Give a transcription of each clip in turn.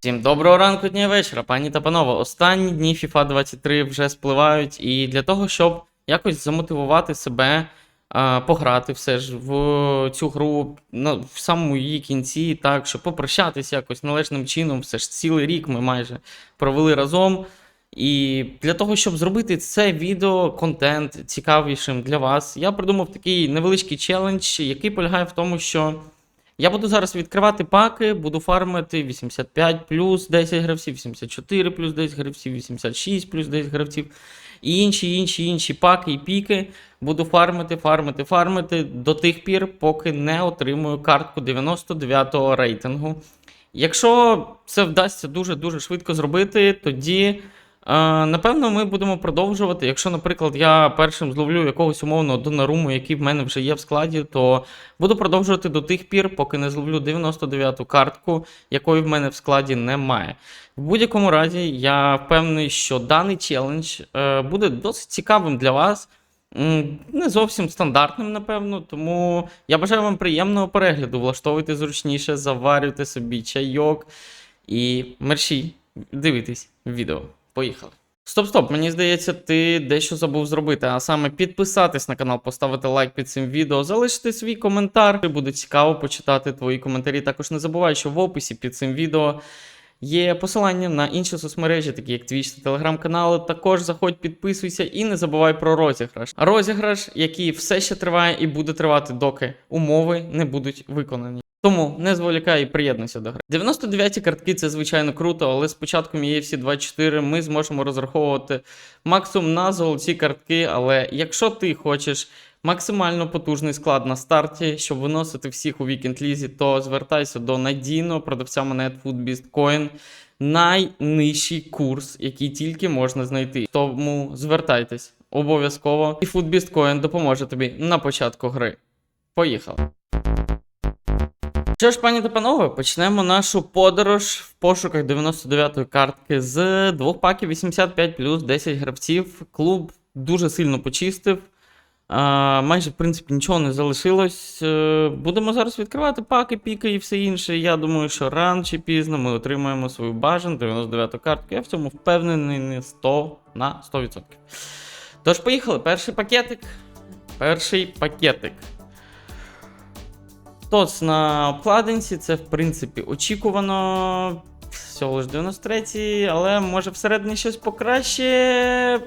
Всім доброго ранку, дня вечора, пані та панове. Останні дні FIFA 23 вже спливають, і для того, щоб якось замотивувати себе, а, пограти все ж в цю гру на, в самому її кінці, так, щоб попрощатись якось належним чином, все ж цілий рік ми майже провели разом. І для того, щоб зробити це відео, контент цікавішим для вас, я придумав такий невеличкий челендж, який полягає в тому, що я буду зараз відкривати паки, буду фармити 85 плюс 10 гравців, 84 плюс 10 гравців, 86 плюс 10 гравців. І інші, інші, інші паки і піки. Буду фармити, фармити, фармити до тих пір, поки не отримую картку 99-го рейтингу. Якщо це вдасться дуже-дуже швидко зробити, тоді. Е, Напевно, ми будемо продовжувати. Якщо, наприклад, я першим зловлю якогось умовного доноруму, який в мене вже є в складі, то буду продовжувати до тих пір, поки не зловлю 99-ту картку, якої в мене в складі немає. В будь-якому разі, я впевнений, що даний челендж е, буде досить цікавим для вас. Не зовсім стандартним, напевно, тому я бажаю вам приємного перегляду. Влаштовуйте зручніше, заварюйте собі чайок і мерші дивитесь відео. Поїхали. Стоп, стоп, мені здається, ти дещо забув зробити, а саме підписатись на канал, поставити лайк під цим відео, залишити свій коментар. Буде цікаво почитати твої коментарі. Також не забувай, що в описі під цим відео є посилання на інші соцмережі, такі як Twitch та телеграм-канали. Також заходь, підписуйся і не забувай про розіграш. Розіграш, який все ще триває і буде тривати, доки умови не будуть виконані. Тому не зволікай і приєднуйся до гри. 99-ті картки це звичайно круто, але з початком EFC 24 ми зможемо розраховувати максимум на золоті картки. Але якщо ти хочеш максимально потужний склад на старті, щоб виносити всіх у вікенд лізі, то звертайся до надійного продавця монет FoodBeastCoin. Найнижчий курс, який тільки можна знайти. Тому звертайтесь обов'язково, і FoodBeastCoin допоможе тобі на початку гри. Поїхали! Що ж, пані та панове, почнемо нашу подорож в пошуках 99-ї картки з двох паків 85 плюс 10 гравців. Клуб дуже сильно почистив. А, майже, в принципі, нічого не залишилось. Е, Будемо зараз відкривати паки, піки і все інше. Я думаю, що рано чи пізно ми отримаємо свою бажану 99-ту картку. Я в цьому впевнений не 100 на 100%. Тож, поїхали. Перший пакетик. Перший пакетик. Тоц на обкладинці, це в принципі очікувано. Всього лиш 93, але може всередині щось покраще.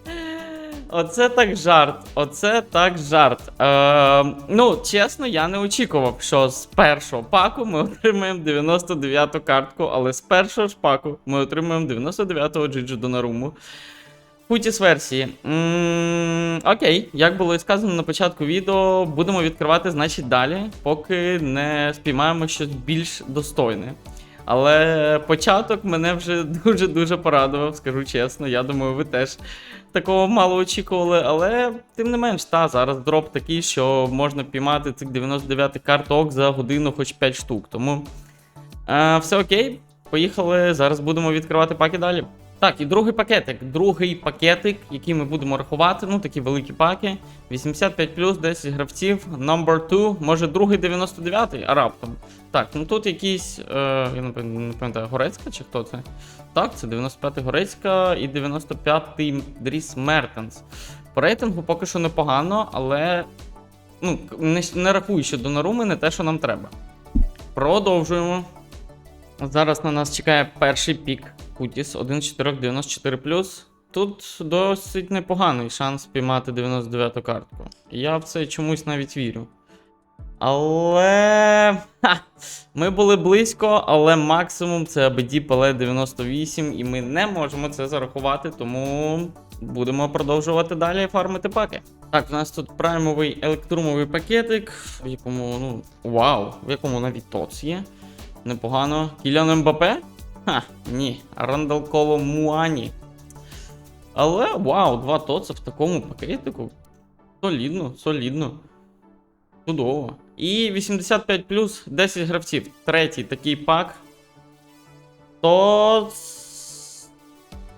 Оце так жарт. Оце так жарт. Е, ну, чесно, я не очікував, що з першого паку ми отримаємо 99-ту картку, але з першого ж паку ми отримаємо 99-го Джиджу Донаруму. Футіс версії. окей, як було і сказано на початку відео, будемо відкривати, значить, далі, поки не спіймаємо щось більш достойне. Але початок мене вже дуже-дуже порадував, скажу чесно. Я думаю, ви теж такого мало очікували. Але тим не менш, та зараз дроп такий, що можна піймати цих 99 карток за годину, хоч 5 штук. Тому е, все окей, поїхали. Зараз будемо відкривати паки далі. Так, і другий пакетик. Другий пакетик, який ми будемо рахувати, ну такі великі паки. 85 10 гравців, number 2, може другий 99-й, а раптом. Так, ну тут якийсь. Е, я не пам'ятаю, Горецька чи хто це? Так, це 95-й Горецька і 95-й Дріс Мертенс. По рейтингу поки що непогано, але. Ну, не, не рахую, що до Наруми не те, що нам треба. Продовжуємо. Зараз на нас чекає перший пік Кутіс 1.494+. Тут досить непоганий шанс піймати 99-ту картку. Я в це чомусь навіть вірю. Але. Ха, ми були близько, але максимум це ABD PL 98, і ми не можемо це зарахувати, тому будемо продовжувати далі фармити паки. Так, у нас тут праймовий електрумовий пакетик, в якому, ну, вау, в якому навіть ТОЦ є. Непогано. Кілян МБП? Ха, ні. рандалково Муані. Але вау, два тоца в такому пакетику. Солідно, солідно. Чудово. І 85 плюс 10 гравців. Третій такий пак. То.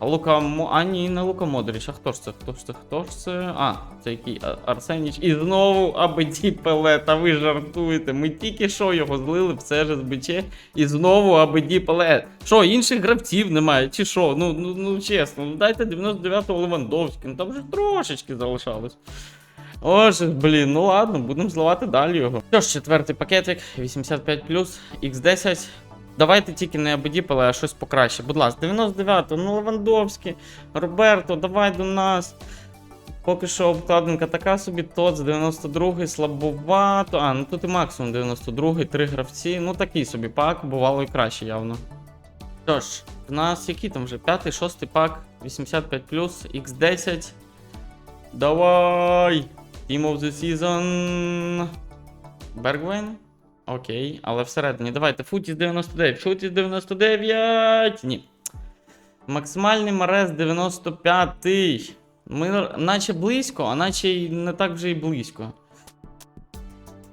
А Лука А ні, не Лука Модріч. А хто ж це? Хто ж це? Хто ж це? А, це який Арсеніч. І знову Абеді Пеле. Та ви жартуєте. Ми тільки що його злили все ж СБЧ. І знову Абеді Пеле. Що, інших гравців немає? Чи що? Ну, ну, ну чесно, ну дайте 99-го Левандовський. Ну там вже трошечки залишалось. Оже, блін, ну ладно, будемо зливати далі його. Що ж, четвертий пакетик, 85 X10. Давайте тільки не Абедіпеле, а щось покраще. Будь ласка, 99-го, ну Левандовський, Роберто, давай до нас. Поки що обкладинка така собі, ТОЦ 92-й, слабовато. А, ну тут і максимум 92-й, три гравці. Ну такий собі пак, бувало і краще явно. Що ж, в нас який там вже? П'ятий, шостий пак, 85 X10. Давай! Team of the Season. Бергвейн? Окей, але всередині. Давайте, Футіс 99. Футіс 99. Ні. Максимальний Марес 95. Ми наче близько, а наче й не так вже й близько.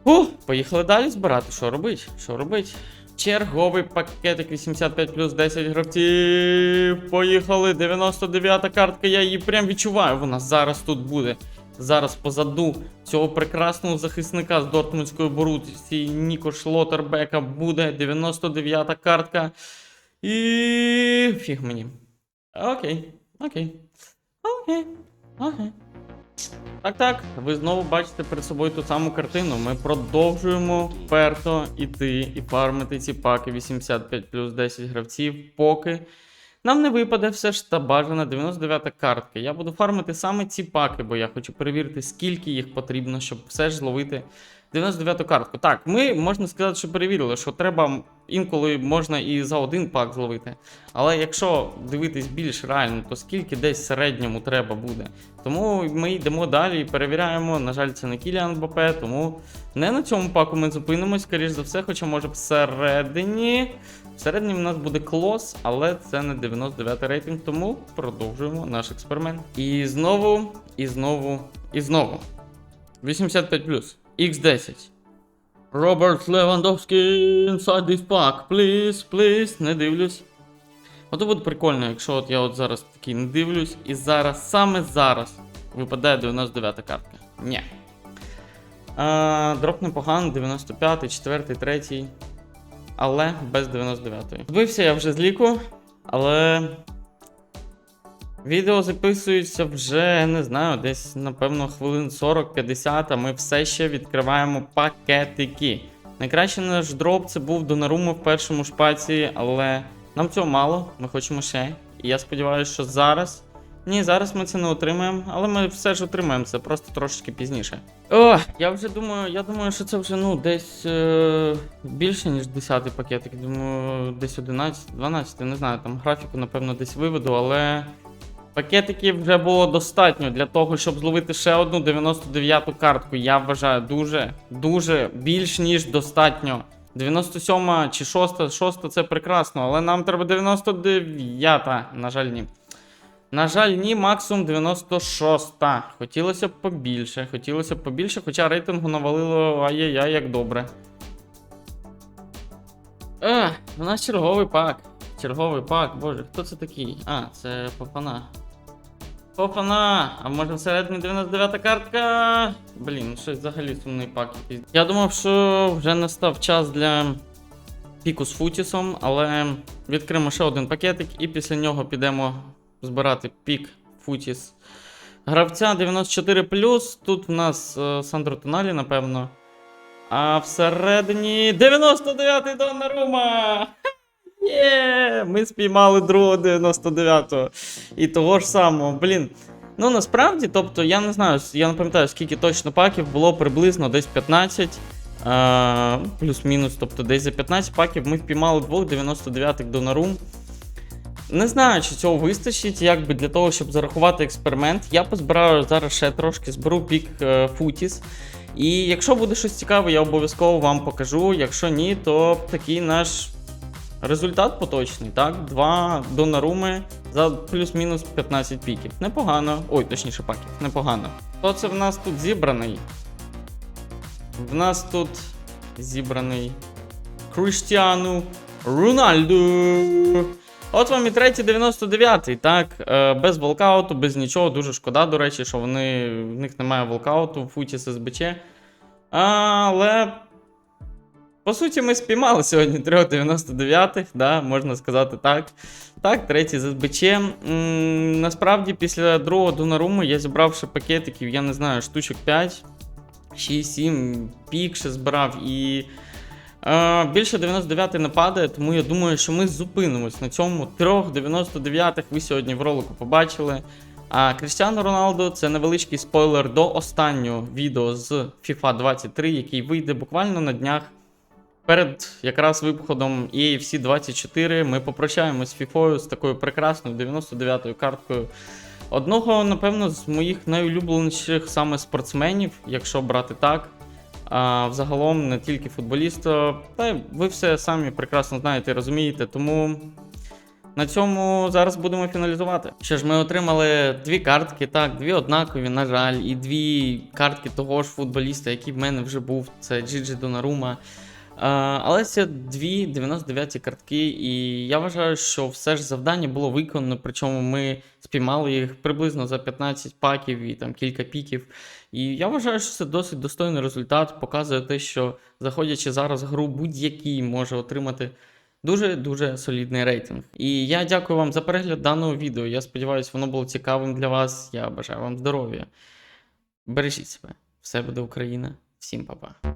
Фух, поїхали далі збирати. Що робить? Що робить? Черговий пакетик 85 плюс 10 гравців. Поїхали. 99 картка, я її прям відчуваю. Вона зараз тут буде. Зараз позаду цього прекрасного захисника з Дортмундської Борусії Ніко Шлотербека буде 99-та картка. І. фіг мені. Окей, окей. Окей. Окей. Так, так, ви знову бачите перед собою ту саму картину. Ми продовжуємо вперто іти і фармити ці паки 85 плюс 10 гравців, поки нам не випаде все ж та бажана 99-та картка. Я буду фармити саме ці паки, бо я хочу перевірити, скільки їх потрібно, щоб все ж зловити 99-ту картку. Так, ми можна сказати, що перевірили, що треба інколи можна і за один пак зловити. Але якщо дивитись більш реально, то скільки десь в середньому треба буде. Тому ми йдемо далі і перевіряємо. На жаль, це не Кіліан Бапе, тому не на цьому паку ми зупинимось, скоріш за все, хоча може всередині. Всередині в нас буде клос, але це не 99 рейтинг, тому продовжуємо наш експеримент. І знову, і знову, і знову. 85 X10. Роберт Левандовський inside this pack. Please, please, не дивлюсь. Ото буде прикольно, якщо от я от зараз такий не дивлюсь, і зараз, саме зараз, випадає 99 картка. Ні. А, дроп непоганий, 95, 4, 3. Але без 99-ї. Збився я вже з ліку, але. Відео записується вже, не знаю, десь, напевно, хвилин 40-50, а ми все ще відкриваємо пакетики. Найкращий наш дроп це був Донаруму в першому шпаці, але нам цього мало, ми хочемо ще. І я сподіваюся, що зараз. Ні, зараз ми це не отримаємо, але ми все ж отримаємо це просто трошечки пізніше. О, я вже думаю, я думаю, що це вже ну десь е, більше, ніж 10-й пакетик. Думаю, десь 11, 12, не знаю, там графіку, напевно, десь виведу, але пакетиків вже було достатньо для того, щоб зловити ще одну 99-ту картку. Я вважаю, дуже, дуже більш ніж достатньо. 97 чи 6, 6 це прекрасно, але нам треба 99, на жаль, ні. На жаль, ні, максимум 96. Хотілося б побільше. Хотілося б побільше, хоча рейтингу навалило ай-яй-яй, як добре. Ех, у нас черговий пак. Черговий пак, боже, хто це такий? А, це Попана. Попана! А може всередині 99 картка? Блін, щось взагалі сумний пак. Я думав, що вже настав час для піку з Футісом, але відкриємо ще один пакетик і після нього підемо збирати пік Футіс. Гравця 94. Тут в нас е, Сандро Тоналі, напевно. А всередині 99-й Доннарума! Є! Ми спіймали другого 99-го. І того ж самого. Блін. Ну насправді, тобто, я не знаю, я не пам'ятаю, скільки точно паків було приблизно десь 15. А, плюс-мінус, тобто десь за 15 паків ми впіймали двох 99-х Донарум. Не знаю, чи цього вистачить, якби для того, щоб зарахувати експеримент. Я позбираю зараз ще трошки, зберу пік е, Футіс. І якщо буде щось цікаве, я обов'язково вам покажу. Якщо ні, то такий наш результат поточний. Так, два донаруми за плюс-мінус 15 піків. Непогано. Ой, точніше, паків, непогано. Хто це в нас тут зібраний? В нас тут зібраний Криштіану Рональду. От вам і третій 99-й, так, е, без волкауту, без нічого. Дуже шкода, до речі, що вони, в них немає волкауту в футі СБЧ. Але. По суті, ми спіймали сьогодні 3,99, да, можна сказати так. Так, третій з СБЧ. Насправді, після другого Донаруму я зібрав ще пакетиків, я не знаю, штучок 5, 6-7 пік ще збирав і. Е, більше 99 не падає, тому я думаю, що ми зупинимось на цьому. 3,99 ви сьогодні в ролику побачили. А Крістіано Роналдо це невеличкий спойлер до останнього відео з FIFA 23, який вийде буквально на днях. Перед якраз виходом EAFC 24 ми попрощаємось з FIFA з такою прекрасною 99-ю карткою. Одного, напевно, з моїх найулюбленіших саме спортсменів, якщо брати так. А взагалом не тільки футболіста, та ви все самі прекрасно знаєте і розумієте, тому на цьому зараз будемо фіналізувати. Що ж, ми отримали дві картки, так, дві однакові, на жаль, і дві картки того ж футболіста, який в мене вже був, це Джиджи Донарума. А, але це дві 99 картки, і я вважаю, що все ж завдання було виконано, причому ми спіймали їх приблизно за 15 паків і там кілька піків. І я вважаю, що це досить достойний результат, показує те, що заходячи зараз в гру, будь-який може отримати дуже-дуже солідний рейтинг. І я дякую вам за перегляд даного відео. Я сподіваюся, воно було цікавим для вас. Я бажаю вам здоров'я. Бережіть себе. Все буде Україна. Всім па-па.